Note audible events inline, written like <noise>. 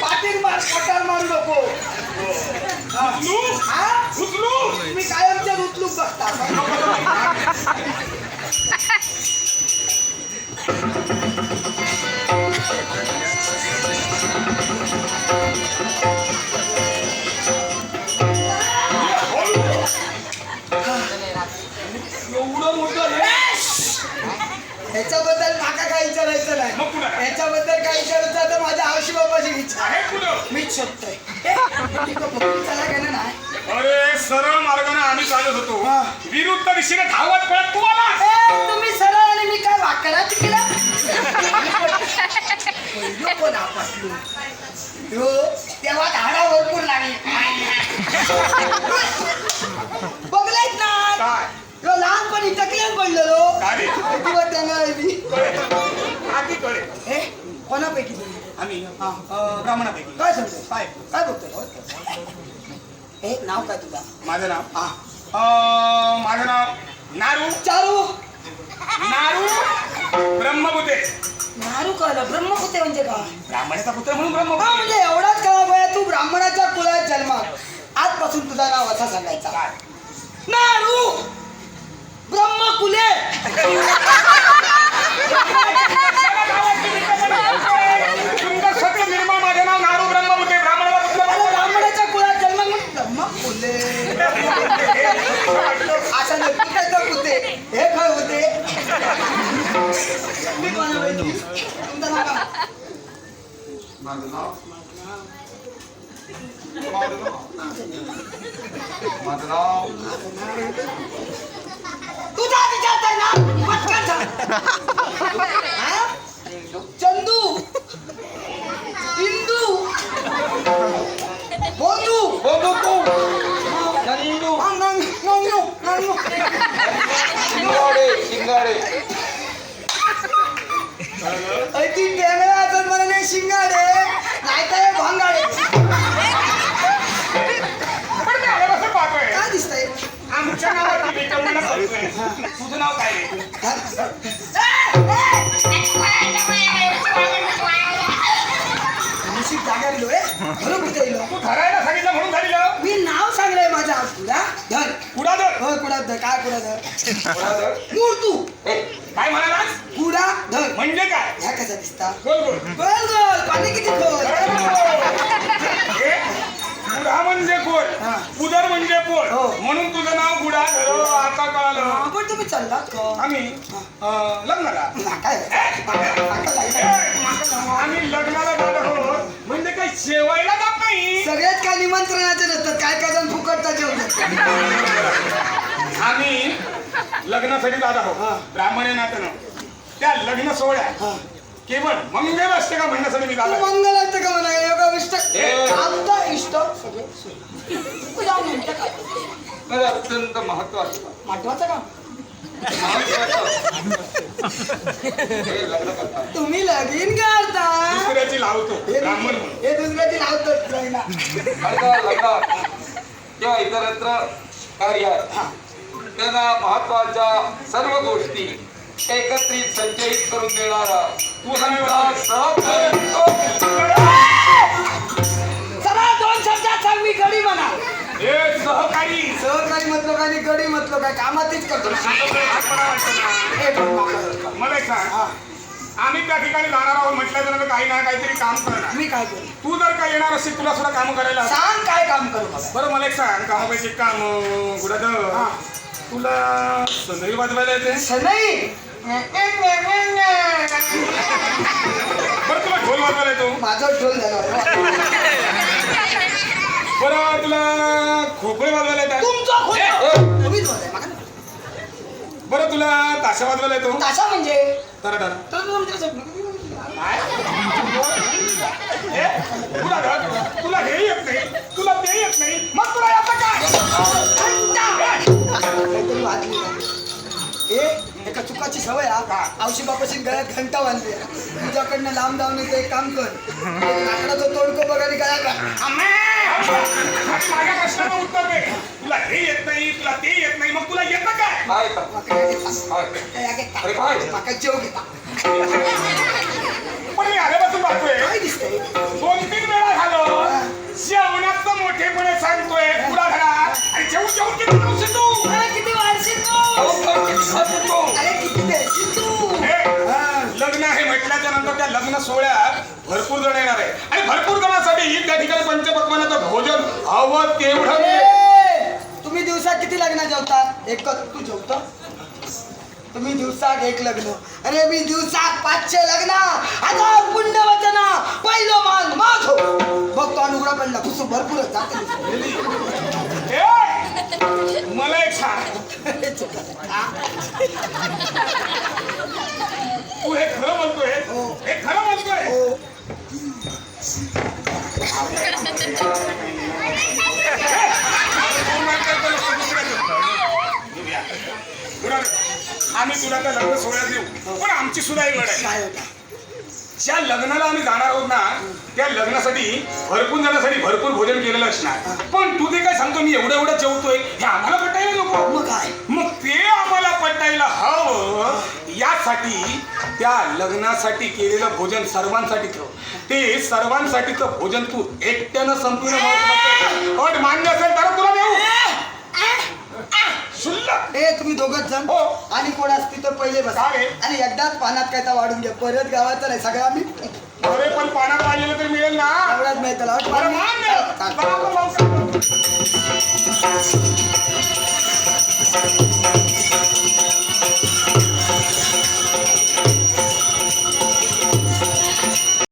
पाटील मार पटार मारू नको. उचलू मी कायमच्या उचलूक बघता आवशी बाबाची विचार आहे. कुठं? मीच शोधतोय. चला गेलं ना. अरे सरळ मार्गाने आम्ही चालत होतो. हा. विरुद्ध दिशेने धावत पळत तू आला ए, तुम्ही सरळ आणि मी काय वाकडात केला पहिलं कोण आपटलो? ह्यो, तेव्हा झाडा भरपूर लागली. बघलायत ना? काय? ह्यो लहानपणी टकल्यान पडलेलो काय? रे? किंवा त्यांना आधी ए कोणापैकी तुम्ही? आम्ही ब्राह्मणापैकी. काय सांगतोय? काय? काय बघतोय ए नाव काय तुझा? माझं नाव? अं, माझं नाव नारू. चारू. नारू ब्रह्मबुते नारू कळलं. ब्रह्मपुते म्हणजे काय? ब्राह्मणाचा पुत्र म्हणून हा ब्रह्मबुते म्हणजे एवढाच कळा पाहिजे तू ब्राह्मणाच्या कुळात जन्मात आजपासून तुझा नाव असा सांगायचा. काय? नारू ब्रह्मकुले. <laughs> नाव तुझा विचारताय ना पटकन तुझं नाव काय नशीब जागा दिलो रे घरून कुठे येलो तू धरायला सांगितलं म्हणून झालेलं मी नाव सांगलंय माझ्या तुला. धर. कुडादर हो कुडा धर काय कुडा धर? मूर्तू काय म्हणालास कुडा धर म्हणजे काय? ह्या कसा दिसता? बोल बोल. गोल गोल पाणी किती गुढा म्हणजे गोड हा. उदर म्हणजे पोळ हो. म्हणून तुझं नाव गुढा धरो आता कळालं. आपण तुम्ही चाललात का? आम्ही लग्नाला. काय? आम्ही लग्नाला जात म्हणजे काही शेवायला जात नाही. सगळ्यात काय निमंत्रणाचे नसतात काय काय जण फुकटचा जेवण आम्ही लग्नासाठी जात हा. आहोत. ब्राह्मण नात्यानं त्या लग्न सोहळ्यात हा. केवळ मंगल असते का म्हणण्यासाठी मी जात. मंगल असतं का म्हणा योगा इष्ट. आमचा इष्ट अत्यंत महत्वाचं. महत्वाचं का? महत्वाचं. हे तुम्ही लगीन करता. दुसऱ्याची लावतो. हे ब्राह्मण म्हणून. हे दुसऱ्याची लग्नात किंवा इतरत्र कार्य त्यांना महत्त्वाच्या सर्व गोष्टी एकत्रित संचयित करून देणारा. तू तुमचा आणि गडी म्हटलं काय? कामातच करतो. हे बघ. मला एक सांग. हा, आम्ही त्या ठिकाणी जाणार आहोत म्हटल्यानंतर काही ना काहीतरी काम करणार. मी काय करू? तू जर का येणार असेल तुला सुद्धा काम करायला हवं. सांग काय काम करू मला. बरं मला एक सांग. कामापैकी काम गुडाद हा. तुला सनई वाजवायला येते? सनई? बरं तुला ढोल वाजवायला येतो. माझा ढोल झाला. बरं तुला खोकळे वाजवायला येतात तुमचा. बरं तुला ताशा वाजवायला येतो. ताशा म्हणजे? तर तर. तर तुमच्या काय? हे? तुला हे येत नाही. तुला ते येत नाही. मग तुला येतं काय काहीतरी? ए एका चुकाची सवय हा. बापाशी गळ्यात घंटा बांधली तुझ्याकडनं लांब जाऊन येतो एक काम कर. लाकडाचं तोडकं बघ आणि गळ्यात घाल. माझ्या प्रश्नाचं उत्तर दे. तुला हे येत नाही तुला ते येत नाही मग तुला येतं काय. अरे काय? जेव पण मी आल्यापासून पाहतोय दोन तीन वेळा झालं जेवणाचं मोठेपणे सांगतोय पुढा घरा आणि जेवून जेवून किती दिवस तू अरे किती तू? अरे तू हे, लग्न आहे म्हटल्याच्या नंतर त्या लग्न सोहळ्यात भरपूर जण येणार आहे. भरपूर जणांसाठी त्या ठिकाणी पंचपक्वानाचं भोजन हवं तेवढं तुम्ही दिवसा किती लग्न जेवता? एक तू जेवतो. तुम्ही दिवसाक एक लग्न. अरे मी दिवसाक पाचशे लग्न. आता पुण्य वचना पहिलं मान माझ हो बघ तो अनुग्रह पडला कुसुम भरपूरच जाते मला एक सांग. तू हे खरं म्हणतोय? हो. हे खरं म्हणतोय? हो. आम्ही तुला त्या लग्न सोहळ्यात देऊ. पण आमची सुद्धा एक लढाई काय होता ज्या लग्नाला आम्ही जाणार आहोत ना त्या लग्नासाठी भरपूर जणांसाठी भरपूर भोजन केलेलं असणार. पण तू ते काय सांगतो मी एवढं एवढं जेवतोय हे आम्हाला पटायला नको. मग काय? मग ते पटायला हवं यासाठी त्या लग्नासाठी केलेलं भोजन सर्वांसाठी ठेव ते सर्वांसाठीचं भोजन तू एकट्यानं आहे. अट मान्य असेल तर तुला देऊ शुल्लक ए तुम्ही दोघच जण हो. आणि कोण असती तर पहिले बसा काय? आणि एकदाच पानात काय तर वाढून घ्या परत गावाचं नाही सगळं आम्ही अरे पण पाण्यात आलेलं तर मिळेल ना एवढ्याच माहिती त्याला बरं मान्य चाल, चाल. चला आपण लवकर.